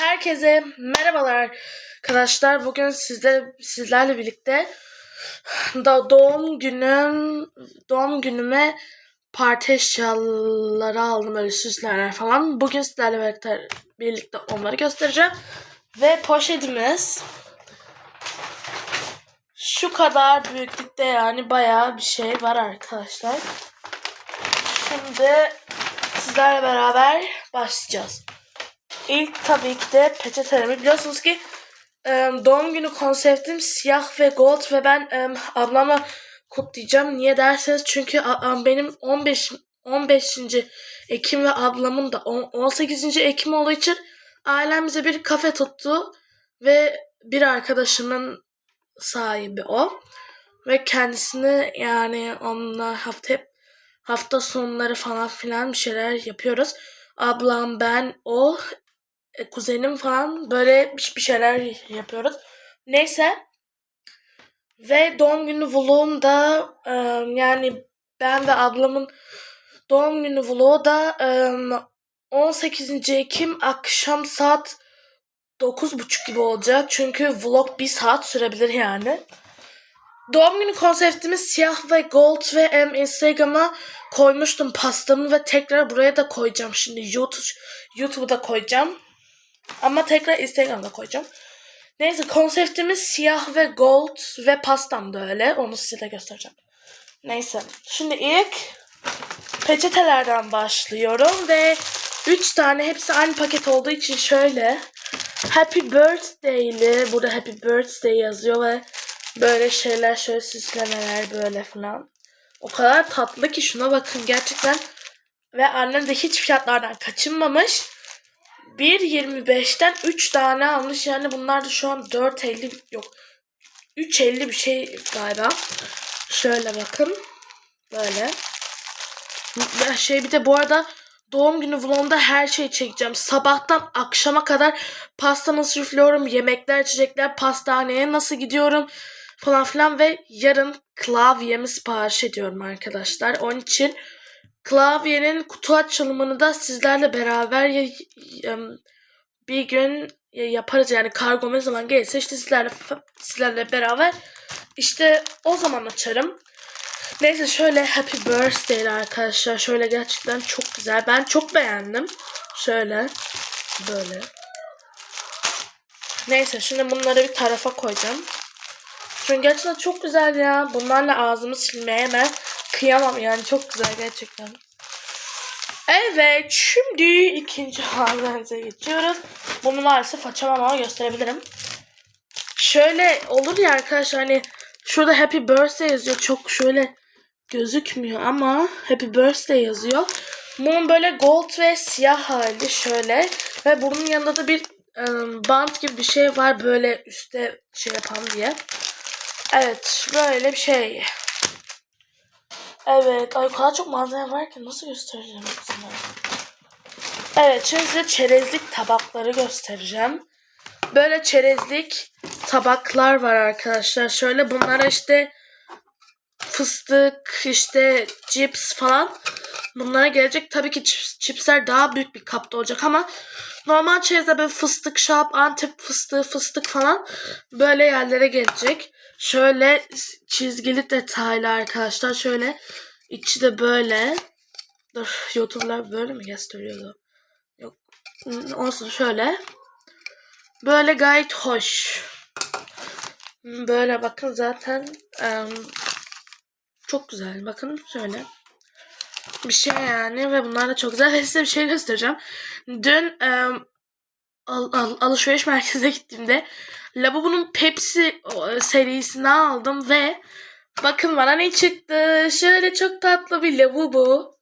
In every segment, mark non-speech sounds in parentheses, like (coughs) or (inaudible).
Herkese merhabalar arkadaşlar. Bugün sizle sizlerle birlikte da doğum günüm doğum günüme parti eşyaları aldım böyle süslerler falan. Bugün sizlerle birlikte, birlikte onları göstereceğim. Ve poşetimiz şu kadar büyüklükte yani bayağı bir şey var arkadaşlar. Şimdi sizlerle beraber başlayacağız. İlk tabii ki de peçetelerimi biliyorsunuz ki doğum günü konseptim siyah ve gold ve ben ablamla kutlayacağım. Niye derseniz çünkü benim 15 15. Ekim ve ablamın da on- 18. Ekim olduğu için ailem bize bir kafe tuttu ve bir arkadaşımın sahibi o ve kendisini yani onunla hafta hep hafta sonları falan filan bir şeyler yapıyoruz. Ablam, ben, o, e, kuzenim falan böyle bir şeyler yapıyoruz. Neyse. Ve doğum günü vlogum da e, yani ben ve ablamın doğum günü vlogu da e, 18. Ekim akşam saat 9.30 gibi olacak. Çünkü vlog bir saat sürebilir yani. Doğum günü konseptimiz siyah ve gold ve em, Instagram'a koymuştum pastamı ve tekrar buraya da koyacağım. Şimdi YouTube YouTube'da koyacağım. Ama tekrar Instagram'da koyacağım. Neyse konseptimiz siyah ve gold ve pastam da öyle. Onu size de göstereceğim. Neyse. Şimdi ilk peçetelerden başlıyorum ve 3 tane hepsi aynı paket olduğu için şöyle Happy Birthday'li burada Happy Birthday yazıyor ve böyle şeyler şöyle süslemeler böyle falan. O kadar tatlı ki şuna bakın gerçekten ve annem de hiç fiyatlardan kaçınmamış. 1.25'ten 3 tane almış. Yani bunlar da şu an 4.50 yok. 3.50 bir şey galiba. Şöyle bakın. Böyle. Şey bir de bu arada doğum günü vlogunda her şeyi çekeceğim. Sabahtan akşama kadar pasta nasıl üflüyorum, yemekler, içecekler, pastaneye nasıl gidiyorum falan filan ve yarın klavyemi sipariş ediyorum arkadaşlar. Onun için klavyenin kutu açılımını da sizlerle beraber bir gün yaparız yani kargo ne zaman gelirse işte sizlerle sizlerle beraber işte o zaman açarım. Neyse şöyle happy birthday arkadaşlar. Şöyle gerçekten çok güzel. Ben çok beğendim. Şöyle böyle. Neyse şimdi bunları bir tarafa koyacağım. Çünkü gerçekten çok güzel ya. Bunlarla ağzımı silmeye hemen kıyamam yani çok güzel gerçekten. Evet şimdi ikinci halimize geçiyoruz. Bunu maalesef açamam ama gösterebilirim. Şöyle olur ya arkadaşlar hani şurada happy birthday yazıyor. Çok şöyle gözükmüyor ama happy birthday yazıyor. Bunun böyle gold ve siyah hali şöyle. Ve bunun yanında da bir ım, bant gibi bir şey var böyle üstte şey yapan diye. Evet böyle bir şey. Evet ay kadar çok malzeme var ki nasıl göstereceğim sana. Evet şimdi size çerezlik tabakları göstereceğim. Böyle çerezlik tabaklar var arkadaşlar. Şöyle bunlara işte fıstık işte cips falan bunlara gelecek. Tabii ki çips, çipsler daha büyük bir kapta olacak ama normal çerezde böyle fıstık şap, antep fıstığı, fıstık falan böyle yerlere gelecek. Şöyle çizgili detaylı arkadaşlar. Şöyle içi de böyle. Dur YouTube'lar böyle mi gösteriyordu? Yok. Olsun şöyle. Böyle gayet hoş. Böyle bakın zaten em, çok güzel. Bakın şöyle. Bir şey yani ve bunlar da çok güzel. (laughs) Ve size bir şey göstereceğim. Dün em, al, al- alışveriş merkezine gittiğimde Labubu'nun Pepsi serisini aldım ve bakın bana ne çıktı. Şöyle çok tatlı bir Labubu.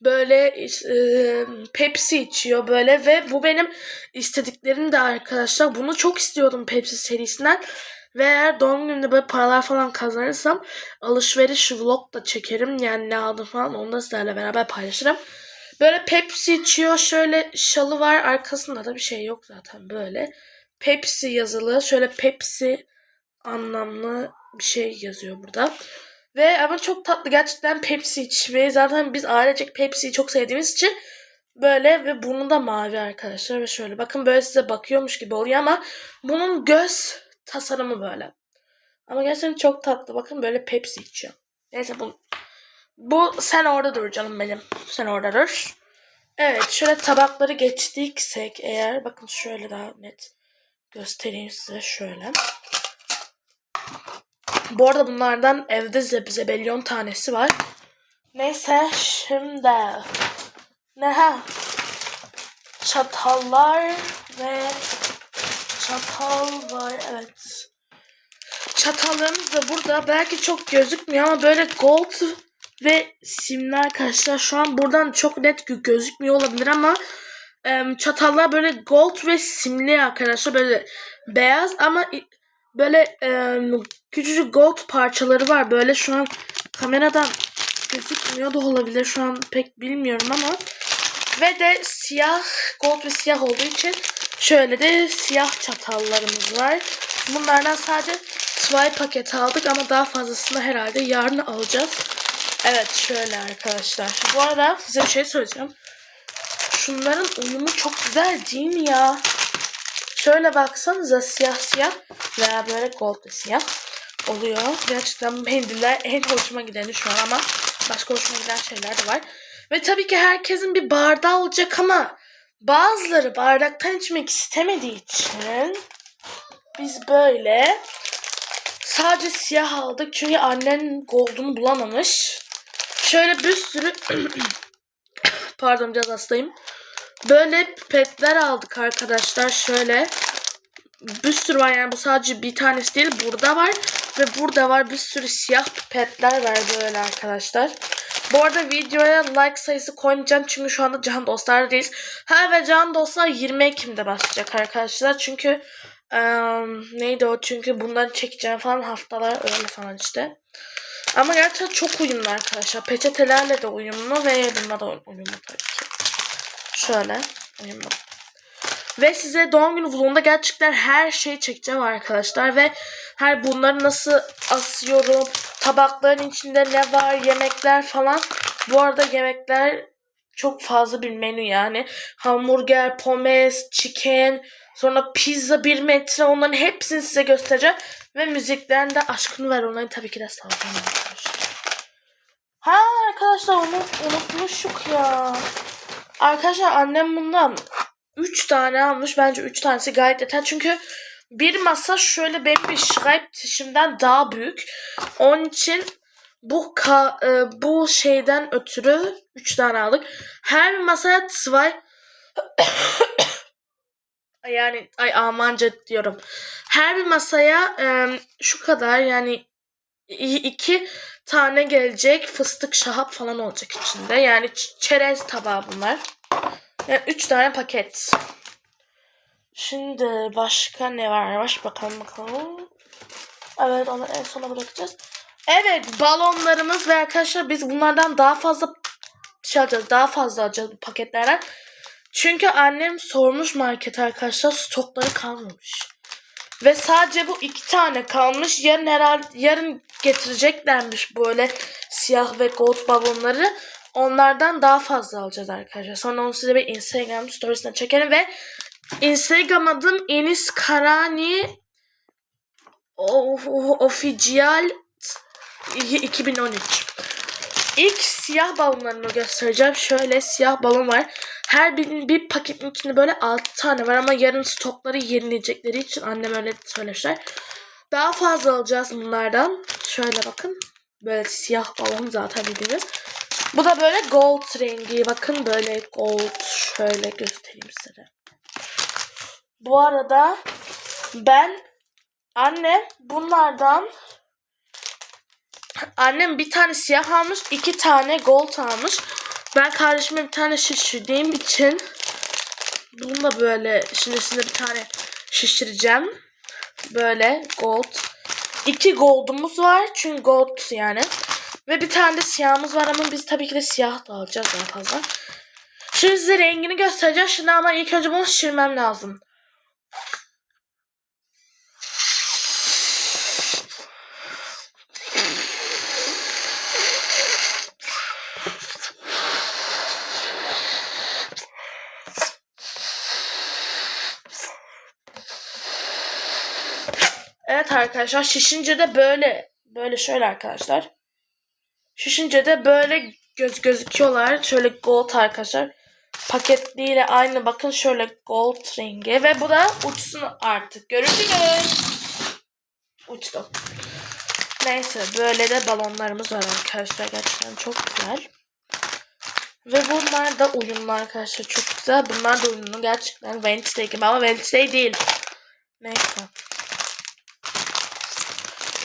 Böyle e, Pepsi içiyor böyle ve bu benim istediklerim de arkadaşlar. Bunu çok istiyordum Pepsi serisinden. Ve eğer doğum gününde böyle paralar falan kazanırsam alışveriş vlog da çekerim. Yani ne aldım falan onu da sizlerle beraber paylaşırım. Böyle Pepsi içiyor. Şöyle şalı var. Arkasında da bir şey yok zaten böyle. Pepsi yazılı. Şöyle Pepsi anlamlı bir şey yazıyor burada. Ve ama çok tatlı gerçekten Pepsi içmeyi. Zaten biz ailecek Pepsi'yi çok sevdiğimiz için Böyle ve burnu da mavi arkadaşlar ve şöyle bakın böyle size bakıyormuş gibi oluyor ama bunun göz tasarımı böyle. Ama gerçekten çok tatlı. Bakın böyle Pepsi içiyor. Neyse bu bu sen orada dur canım benim. Sen orada dur. Evet şöyle tabakları geçtiysek eğer bakın şöyle daha net göstereyim size şöyle. Bu arada bunlardan evde zeb zebelyon tanesi var. Neyse şimdi ne ha? Çatallar ve çatal var evet. Çatallarımız da burada belki çok gözükmüyor ama böyle gold ve simli arkadaşlar şu an buradan çok net gö- gözükmüyor olabilir ama çatallar böyle gold ve simli arkadaşlar böyle beyaz ama böyle küçücük gold parçaları var böyle şu an kameradan gözükmüyor da olabilir şu an pek bilmiyorum ama ve de siyah gold ve siyah olduğu için şöyle de siyah çatallarımız var. Bunlardan sadece Twy paket aldık ama daha fazlasını herhalde yarın alacağız. Evet şöyle arkadaşlar. Bu arada size bir şey söyleyeceğim. Şunların uyumu çok güzel değil mi ya? Şöyle baksanıza siyah siyah veya böyle gold siyah oluyor. Gerçekten mendiller en hoşuma gideni şu an ama başka hoşuma giden şeyler de var. Ve tabii ki herkesin bir bardağı olacak ama bazıları bardaktan içmek istemediği için biz böyle sadece siyah aldık çünkü annen gold'unu bulamamış. Şöyle bir sürü (coughs) pardon biraz hastayım. Böyle pipetler aldık arkadaşlar şöyle. Bir sürü var yani bu sadece bir tanesi değil burada var. Ve burada var bir sürü siyah pipetler var böyle arkadaşlar. Bu arada videoya like sayısı koymayacağım çünkü şu anda Can Dostlar değiliz. Ha ve Can Dostlar 20 Ekim'de başlayacak arkadaşlar. Çünkü eee, neydi o? Çünkü bunları çekeceğim falan haftalar öyle falan işte. Ama gerçekten çok uyumlu arkadaşlar. Peçetelerle de uyumlu ve bununla da uyumlu tabii ki. Şöyle. Ve size doğum günü vlogunda gerçekten her şeyi çekeceğim arkadaşlar. Ve her bunları nasıl asıyorum, tabakların içinde ne var, yemekler falan. Bu arada yemekler çok fazla bir menü yani. Hamburger, pommes, chicken, sonra pizza bir metre onların hepsini size göstereceğim. Ve müziklerini de aşkını ver onları tabii ki de salacağım arkadaşlar. Ha arkadaşlar onu unutmuşuk ya. Arkadaşlar annem bundan 3 tane almış. Bence 3 tanesi gayet yeter. Çünkü bir masa şöyle benim bir Schreibtisch'imden daha büyük. Onun için bu ka, e, bu şeyden ötürü 3 tane aldık. Her bir masaya zwei (coughs) yani ay Almanca diyorum. Her bir masaya e, şu kadar yani iki tane gelecek fıstık şahap falan olacak içinde. Yani çerez tabağı bunlar. Yani üç tane paket. Şimdi başka ne var? Baş bakalım bakalım. Evet onu en sona bırakacağız. Evet balonlarımız ve arkadaşlar biz bunlardan daha fazla şey alacağız. Daha fazla alacağız paketlerden. Çünkü annem sormuş market arkadaşlar stokları kalmamış. Ve sadece bu iki tane kalmış. Yarın herhalde yarın getireceklermiş böyle siyah ve gold balonları. Onlardan daha fazla alacağız arkadaşlar. Sonra onu size bir Instagram storiesine çekerim ve Instagram adım Enis Karani o- o- Official 2013. İlk siyah balonlarını göstereceğim. Şöyle siyah balon var. Her bir, bir paketin içinde böyle 6 tane var ama yarın stokları yenileyecekleri için annem öyle söylemişler. Daha fazla alacağız bunlardan. Şöyle bakın. Böyle siyah balon zaten bildiğiniz. Bu da böyle gold rengi. Bakın böyle gold. Şöyle göstereyim size. Bu arada ben annem bunlardan annem bir tane siyah almış, iki tane gold almış. Ben kardeşime bir tane şişirdiğim için bunu da böyle size bir tane şişireceğim. Böyle gold. İki gold'umuz var. Çünkü gold yani. Ve bir tane de siyahımız var ama biz tabii ki de siyah da alacağız daha fazla. Şimdi size rengini göstereceğim. Şimdi ama ilk önce bunu şişirmem lazım. Evet arkadaşlar şişince de böyle böyle şöyle arkadaşlar. Şişince de böyle göz gözüküyorlar. Şöyle gold arkadaşlar. Paketliyle aynı bakın şöyle gold rengi ve bu da uçsun artık. Görüşürüz. Uçtu. Neyse böyle de balonlarımız var arkadaşlar. Gerçekten çok güzel. Ve bunlar da uyumlu arkadaşlar. Çok güzel. Bunlar da uyumlu. Gerçekten Wednesday gibi ama Wednesday değil. Neyse.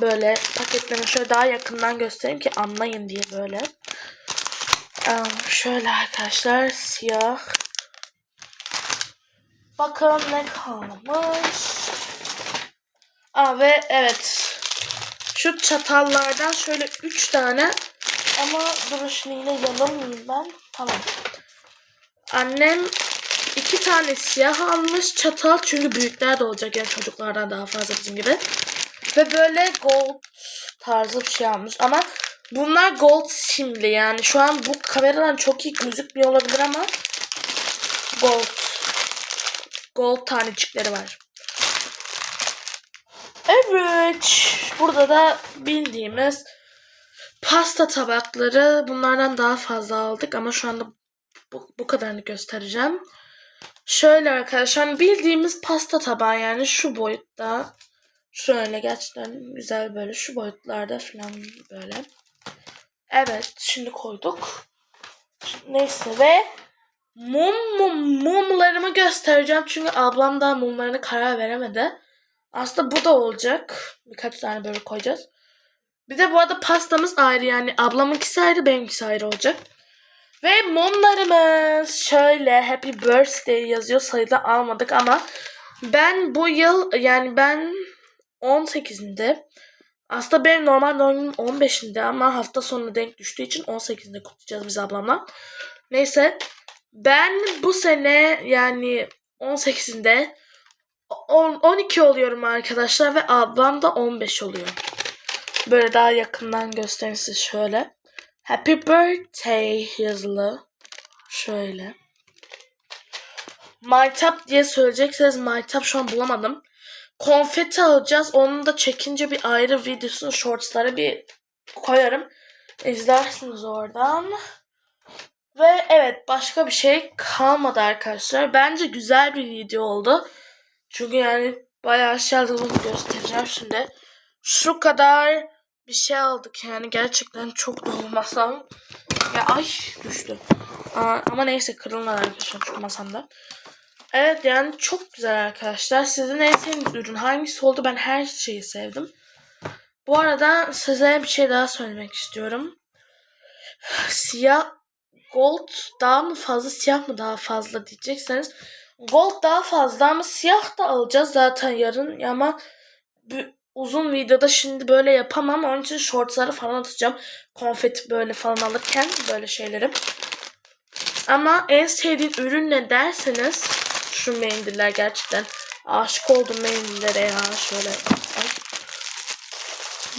Böyle paketlerini şöyle daha yakından göstereyim ki anlayın diye böyle. Şöyle arkadaşlar siyah. Bakın ne kalmış. Aa, ve evet. Şu çatallardan şöyle 3 tane ama dur şunu yine yalamayayım ben. Tamam. Annem iki tane siyah almış çatal çünkü büyükler de olacak yani çocuklardan daha fazla bizim gibi. Ve böyle gold tarzı bir şey almış ama bunlar gold simli yani şu an bu kameradan çok iyi gözükmüyor olabilir ama gold gold tanecikleri var. Evet. Burada da bildiğimiz pasta tabakları bunlardan daha fazla aldık ama şu anda bu, bu kadarını göstereceğim. Şöyle arkadaşlar bildiğimiz pasta tabağı yani şu boyutta. Şöyle gerçekten güzel böyle şu boyutlarda falan böyle. Evet şimdi koyduk. Neyse ve mum, mum mumlarımı göstereceğim çünkü ablam daha mumlarını karar veremedi. Aslında bu da olacak. Birkaç tane böyle koyacağız. Bir de bu arada pastamız ayrı yani ablamınkisi ayrı benimkisi ayrı olacak. Ve mumlarımız şöyle Happy Birthday yazıyor sayıda almadık ama ben bu yıl yani ben 18'inde aslında benim normal doğum günüm 15'inde ama hafta sonuna denk düştüğü için 18'inde kutlayacağız biz ablamla. Neyse ben bu sene yani 18'inde 10, 12 oluyorum arkadaşlar ve ablam da 15 oluyor. Böyle daha yakından göstereyim size şöyle. Happy birthday yazılı. Şöyle. Maytap diye söyleyecekseniz maytap şu an bulamadım. Konfeti alacağız. Onu da çekince bir ayrı videosunu shortslara bir koyarım. İzlersiniz oradan. Ve evet başka bir şey kalmadı arkadaşlar. Bence güzel bir video oldu. Çünkü yani bayağı şey aldığımı göstereceğim şimdi. Şu kadar bir şey aldık yani gerçekten çok dolu masam. Ya ay düştü. Aa, ama neyse kırılmadı arkadaşlar çünkü masamda. Evet yani çok güzel arkadaşlar. Sizin en sevdiğiniz ürün hangisi oldu? Ben her şeyi sevdim. Bu arada size bir şey daha söylemek istiyorum. Siyah gold daha mı fazla siyah mı daha fazla diyecekseniz gold daha fazla ama siyah da alacağız zaten yarın ama uzun videoda şimdi böyle yapamam onun için shortsları falan atacağım konfeti böyle falan alırken böyle şeylerim ama en sevdiğin ürün ne derseniz şu mendiller gerçekten aşık oldum mendillere ya şöyle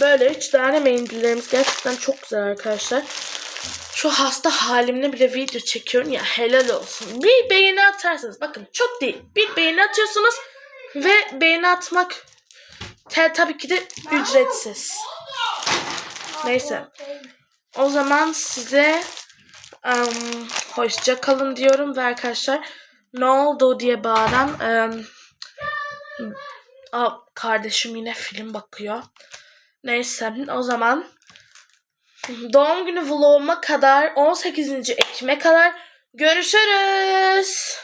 böyle üç tane mendillerimiz gerçekten çok güzel arkadaşlar şu hasta halimle bile video çekiyorum ya helal olsun. Bir beğeni atarsanız bakın çok değil. Bir beğeni atıyorsunuz ve beğeni atmak tabii ki de ücretsiz. Neyse. O zaman size um, hoşça kalın diyorum ve arkadaşlar ne oldu diye bağıran um, Aa, kardeşim yine film bakıyor. Neyse o zaman doğum günü vloguma kadar 18. Ekim'e kadar görüşürüz.